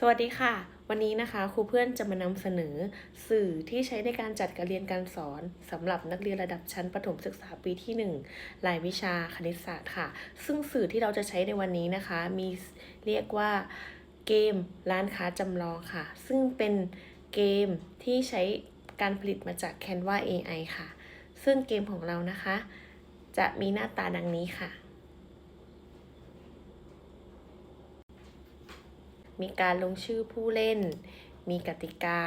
สวัสดีค่ะ วันนี้นะคะครูเพื่อนจะมานำเสนอสื่อที่ใช้ในการจัดการเรียนการสอนสำหรับนักเรียนระดับชั้นประถมศึกษาปีที่ 1 รายวิชาคณิตศาสตร์ค่ะ ซึ่งสื่อที่เราจะใช้ในวันนี้นะคะ มีเรียกว่าเกมร้านค้าจำลองค่ะ ซึ่งเป็นเกมที่ใช้การผลิตมาจาก Canva AI ค่ะ ซึ่งเกมของเรานะคะ จะมีหน้าตาดังนี้ค่ะ มีการลงชื่อผู้เล่น มีกติกา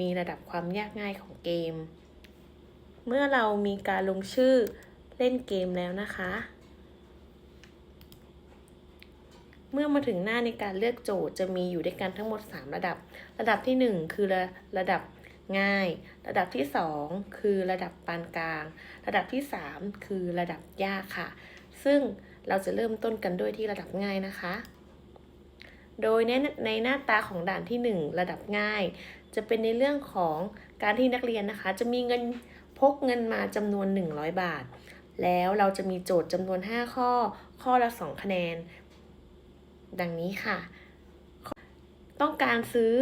มีระดับความยากง่ายของเกม เมื่อเรามีการลงชื่อเล่นเกมแล้วนะคะ เมื่อมาถึงหน้าในการเลือกโจทย์จะมีอยู่ด้วยกันทั้งหมด 3 ระดับ ระดับที่ 1 คือระระดับง่าย ระดับที่ 2 คือระดับปานกลาง ระดับที่ 3 คือระดับยากค่ะ ซึ่งเราจะเริ่มต้นกันด้วยที่ระดับง่ายนะคะ โดยในในหน้าตาของด่านที่ 1 ระดับง่าย จะเป็นในเรื่องของการที่นักเรียนนะคะ จะมีเงินพกเงินมาจำนวน 100 บาท แล้วเราจะมีโจทย์จำนวน 5 ข้อ ข้อละ 2 คะแนน ดังนี้ค่ะ ต้องการซื้อ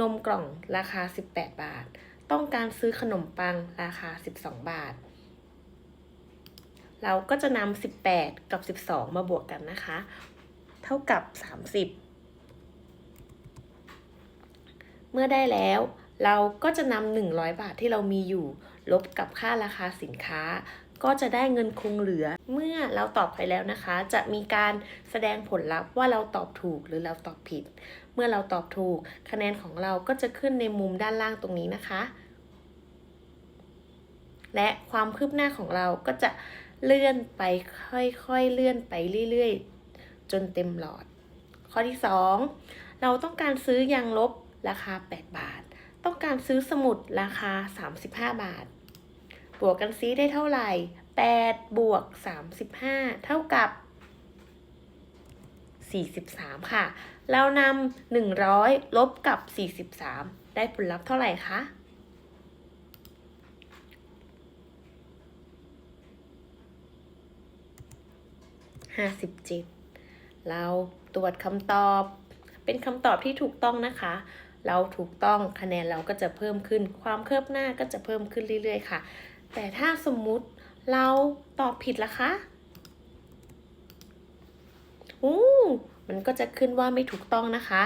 นมกล่องราคา 18 บาท ต้องการซื้อขนมปังราคา 12 บาท เราก็จะนำ18 กับ 12 มาบวกกันนะคะ เท่ากับ 30 เมื่อได้แล้วเราก็จะนำ100 บาทที่เรามีอยู่ ลบกับค่าราคาสินค้า ก็จะได้เงินคงเหลือ เมื่อเราตอบไปแล้วนะคะ จะมีการแสดงผลลัพธ์ว่าเราตอบถูกหรือเราตอบผิด เมื่อเราตอบถูก คะแนนของเราก็จะขึ้นในมุมด้านล่างตรงนี้นะคะ และความคืบหน้าของเราก็จะเลื่อนไปค่อยๆเลื่อนไปเรื่อยๆ จนเต็มหลอด ข้อที่ 2 เราต้องการซื้อยางลบราคา 8 บาท ต้องการซื้อสมุดราคา 35 บาท บวกกันซีได้เท่าไหร่ 8 บวก 35 เท่ากับ 43 ค่ะ เรานำ100 ลบกับ 43 ได้ผลลัพธ์เท่าไหร่คะ57เเราตรวจคำตอบ เป็นคำตอบที่ถูกต้องนะคะ เราถูกต้องคะแนนเราก็จะเพิ่มขึ้น ความเคลือบหน้าก็จะเพิ่มขึ้นเรื่อยๆค่ะ แต่ถ้าสมมุติเราตอบผิดล่ะคะอู้มันก็จะขึ้นว่าไม่ถูกต้องนะคะ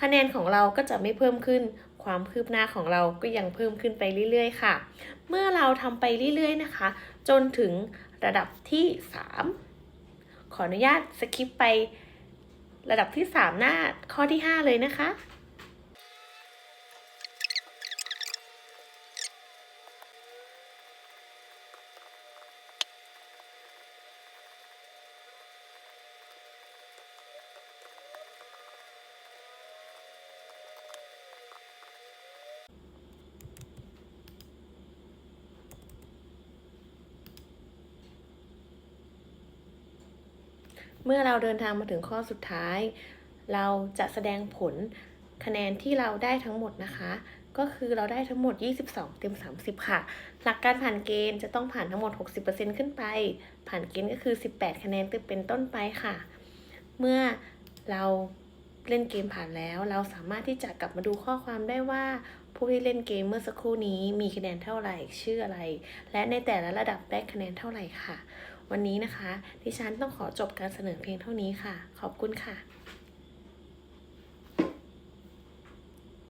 คะแนนของเราก็จะไม่เพิ่มขึ้น ความคืบหน้าของเราก็ยังเพิ่มขึ้นไปเรื่อยๆ ค่ะ เมื่อเราทำไปเรื่อยๆ นะคะ จนถึงระดับที่ 3 ขออนุญาตสคิปไประดับที่ 3 หน้าข้อที่ 5 เลยนะคะ เมื่อเราเดินทางมาถึงข้อสุดท้าย เราจะแสดงผลคะแนนที่เราได้ทั้งหมดนะคะ ก็คือเราได้ทั้งหมด 22 เต็ม 30 ค่ะ หลักการผ่านเกณฑ์จะต้องผ่านทั้งหมด 60%ขึ้นไป ผ่านเกณฑ์ก็คือ 18 คะแนนเป็นต้นไปค่ะ เมื่อเราเล่นเกมผ่านแล้ว เราสามารถที่จะกลับมาดูข้อความได้ว่า ผู้ที่เล่นเกมเมื่อสักครู่นี้มีคะแนนเท่าไหร่ชื่ออะไร และในแต่ละระดับได้คะแนนเท่าไหร่ค่ะ วันนี้นะคะ ดิฉันต้องขอจบการเสนอเพียงเท่านี้ค่ะ ขอบคุณค่ะ